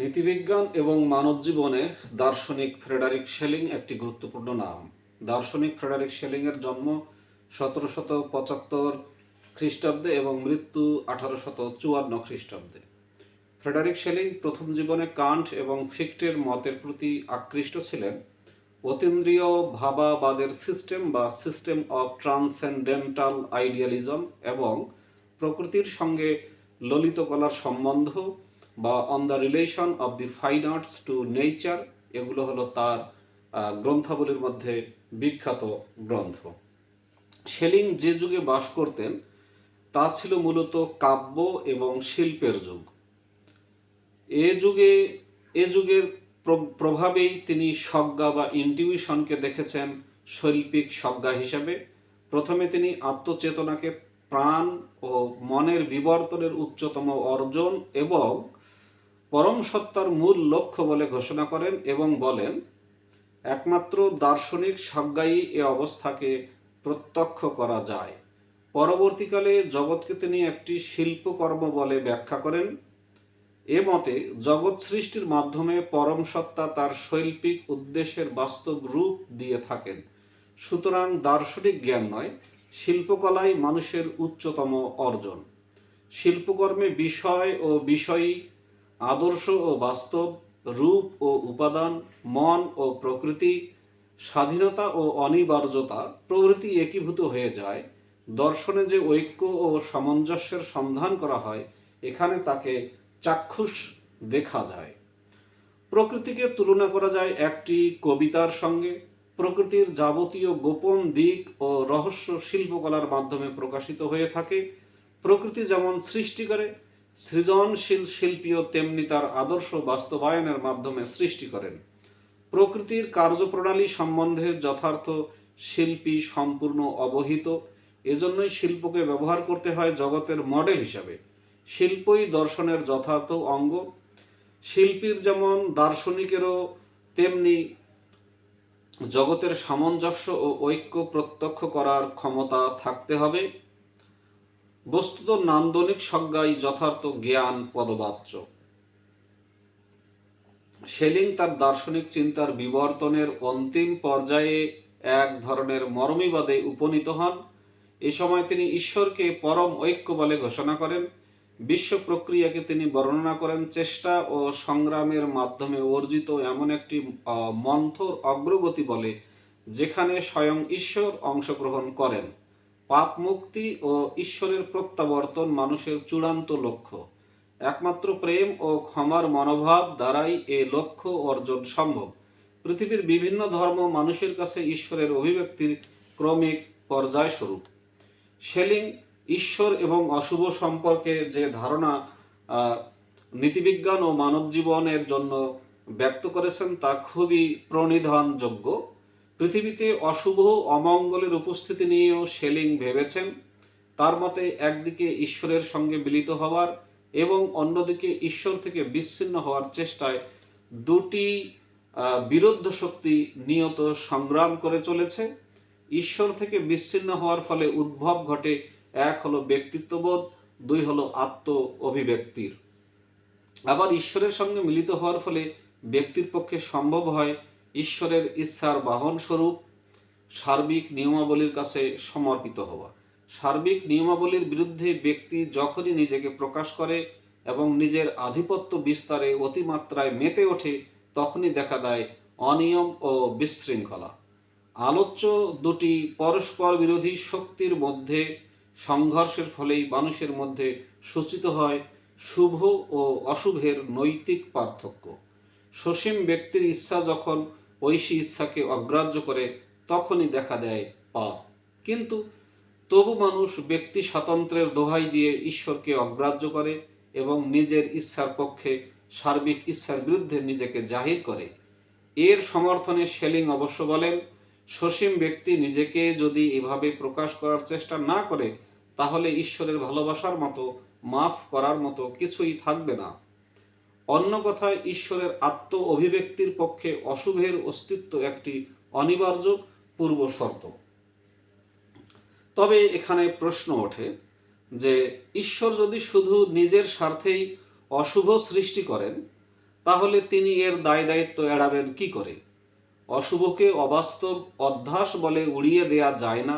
নীতিবিজ্ঞান এবং মানব জীবনে দার্শনিক ফ্রেডারিক শেলিং একটি গুরুত্বপূর্ণ নাম। দার্শনিক ফ্রেডারিক শেলিংয়ের জন্ম সতেরো শত পঁচাত্তর খ্রিস্টাব্দে এবং মৃত্যু আঠারো শত চুয়ান্ন খ্রিস্টাব্দে। ফ্রেডারিক শেলিং প্রথম জীবনে কান্ট এবং ফিক্টের মতের প্রতি আকৃষ্ট ছিলেন। অতীন্দ্রিয় ভাবাবাদের সিস্টেম বা সিস্টেম অব ট্রান্সেন্ডেন্টাল আইডিয়ালিজম এবং প্রকৃতির সঙ্গে ললিত কলার সম্বন্ধ বা on the relation of the fine arts to nature এগুলো হলো তার গ্রন্থাবলীর মধ্যে বিখ্যাত গ্রন্থ। শেলিং যে যুগে বাস করতেন, তা ছিল মূলত কাব্য এবং শিল্পের যুগ। এ যুগে, এ যুগের প্র- প্রভাবেই তিনি সজ্ঞা বা ইন্টিউশনকে দেখেছেন শৈল্পিক সজ্ঞা হিসাবে। প্রথমে তিনি আত্মচেতনাকে প্রাণ ও মনের বিবর্তনের উচ্চতম অর্জন এবং পরম সত্তার মূল লক্ষ্য বলে ঘোষণা করেন এবং বলেন, একমাত্র দার্শনিক সজ্ঞাই এ অবস্থাকে প্রত্যক্ষ করা যায়। পরবর্তীকালে জগৎকে তিনি একটি শিল্পকর্ম বলে ব্যাখ্যা করেন। এ মতে, জগৎ সৃষ্টির মাধ্যমে পরম সত্তা তার শৈল্পিক উদ্দেশ্যের বাস্তব রূপ দিয়ে থাকেন। সুতরাং দার্শনিক জ্ঞান নয়, শিল্পকলাই মানুষের উচ্চতম অর্জন। শিল্পকর্মে বিষয় ও বিষয়ী আদর্শ ও বাস্তব, রূপ ও উপাদান, মন ও প্রকৃতি, স্বাধীনতা ও অনিবার্যতা প্রভৃতি একীভূত হয়ে যায়। দর্শনে যে ঐক্য ও সামঞ্জস্যের সন্ধান করা হয়, এখানে তাকে চাক্ষুষ দেখা যায়। প্রকৃতিকে তুলনা করা যায় একটি কবিতার সঙ্গে। প্রকৃতির যাবতীয় গোপন দিক ও রহস্য শিল্পকলার মাধ্যমে প্রকাশিত হয়ে থাকে। প্রকৃতি যেমন সৃষ্টি করে সৃজনশীল শিল্পীও তেমনি তার আদর্শ বাস্তবায়নের মাধ্যমে সৃষ্টি করেন। প্রকৃতির কার্যপ্রণালী সম্বন্ধে যথার্থ শিল্পী সম্পূর্ণ অবহিত। এজন্যই শিল্পকে ব্যবহার করতে হয় জগতের মডেল হিসাবে। শিল্পই দর্শনের যথার্থ অঙ্গ। শিল্পীর যেমন দার্শনিকেরও তেমনি জগতের সামঞ্জস্য ও ঐক্য প্রত্যক্ষ করার ক্ষমতা থাকতে হবে। বস্তুত নান্দনিক সজ্ঞাই যথার্থ জ্ঞান পদবাচ্য। শেলিং তার দার্শনিক চিন্তার বিবর্তনের অন্তিম পর্যায়ে এক ধরনের মরমীবাদে উপনীত হন। এ সময় তিনি ঈশ্বরকে পরম ঐক্য বলে ঘোষণা করেন। বিশ্ব প্রক্রিয়াকে তিনি বর্ণনা করেন চেষ্টা ও সংগ্রামের মাধ্যমে অর্জিত এমন একটি মন্থর অগ্রগতি বলে, যেখানে স্বয়ং ঈশ্বর অংশগ্রহণ করেন। পাপ মুক্তি ও ঈশ্বরের প্রত্যাবর্তন মানুষের চূড়ান্ত লক্ষ্য। একমাত্র প্রেম ও ক্ষমার মনোভাব দ্বারাই এ লক্ষ্য অর্জন সম্ভব। পৃথিবীর বিভিন্ন ধর্ম মানুষের কাছে ঈশ্বরের অভিব্যক্তির ক্রমিক পর্যায়স্বরূপ। শেলিং ঈশ্বর এবং অশুভ সম্পর্কে যে ধারণা নীতিবিজ্ঞান ও মানব জীবনের জন্য ব্যক্ত করেছেন তা খুবই প্রণিধানযোগ্য। পৃথিবীতে অশুভ অমঙ্গলের উপস্থিতি নিয়েও শেলিং ভেবেছেন। তার মতে, একদিকে ঈশ্বরের সঙ্গে মিলিত হওয়ার এবং অন্যদিকে ঈশ্বর থেকে বিচ্ছিন্ন হওয়ার চেষ্টায় দুটি বিরুদ্ধ শক্তি নিয়ত সংগ্রাম করে চলেছে। ঈশ্বর থেকে বিচ্ছিন্ন হওয়ার ফলে উদ্ভব ঘটে, এক হলো ব্যক্তিত্ববোধ, দুই হলো আত্ম অভিব্যক্তির আবার ঈশ্বরের সঙ্গে মিলিত হওয়ার ফলে ব্যক্তির পক্ষে সম্ভব হয় ঈশ্বরের ইচ্ছার বাহন স্বরূপ সার্বিক নিয়মাবলীর কাছে সমর্পিত হওয়া। সার্বিক নিয়মাবলীর বিরুদ্ধে ব্যক্তি যখনই নিজেকে প্রকাশ করে এবং নিজের আধিপত্য বিস্তারে অতিমাত্রায় মেতে ওঠে, তখনই দেখা দেয় অনিয়ম ও বিশৃঙ্খলা। আলোচ্য দুটি পরস্পর বিরোধী শক্তির মধ্যে সংঘর্ষের ফলেই মানুষের মধ্যে সূচিত হয় শুভ ও অশুভের নৈতিক পার্থক্য। সসীম ব্যক্তির ইচ্ছা যখন ঐশী ইচ্ছাকে অগ্রাহ্য করে তখনই দেখা দেয় পাপ। কিন্তু তবু মানুষ ব্যক্তি স্বাতন্ত্র্যের দোহাই দিয়ে ঈশ্বরকে অগ্রাহ্য করে এবং নিজের ইচ্ছার পক্ষে সার্বিক ইচ্ছার বিরুদ্ধে নিজেকে জাহির করে। এর সমর্থনে শেলিং অবশ্য বলেন, সসীম ব্যক্তি নিজেকে যদি এভাবে প্রকাশ করার চেষ্টা না করে, তাহলে ঈশ্বরের ভালোবাসার মতো, মাফ করার মতো কিছুই থাকবে না। অন্য কথায়, ঈশ্বরের আত্ম অভিব্যক্তির পক্ষে অশুভের অস্তিত্ব একটি অনিবার্য পূর্ব শর্ত তবে এখানে প্রশ্ন ওঠে যে, ঈশ্বর যদি শুধু নিজের স্বার্থেই অশুভ সৃষ্টি করেন, তাহলে তিনি এর দায় দায়িত্ব এড়াবেন কি করে? অশুভকে অবাস্তব অধ্যাস বলে উড়িয়ে দেয়া যায় না,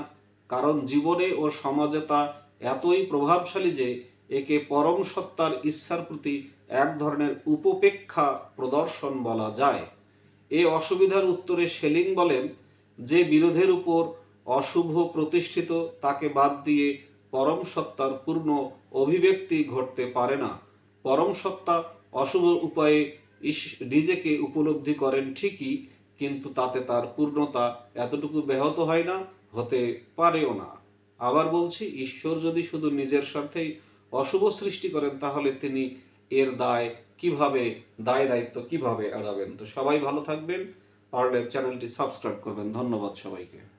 কারণ জীবনে ও সমাজে তা এতই প্রভাবশালী যে, একে পরম সত্তার ইচ্ছার প্রতি এক ধরনের উপপেক্ষা প্রদর্শন বলা যায়। এ অসুবিধার উত্তরে সেলিং বলেন যে বিরোধের উপর অশুভ প্রতিষ্ঠিত তাকে বাদ দিয়ে পরম সত্তার পূর্ণ অভিব্যক্তি ঘটতে পারে না। পরম সত্তা অশুভ উপায়ে নিজেকে উপলব্ধি করেন ঠিকই, কিন্তু তাতে তার পূর্ণতা এতটুকু ব্যাহত হয় না, হতে পারেও না। আবার বলছি, ঈশ্বর যদি শুধু নিজের স্বার্থেই অশুভ সৃষ্টি করেন, তাহলে তিনি এর দায় কীভাবে, দায় দায়িত্ব কীভাবে এড়াবেন? তো সবাই ভালো থাকবেন। পারলে চ্যানেলটি সাবস্ক্রাইব করবেন। ধন্যবাদ সবাইকে।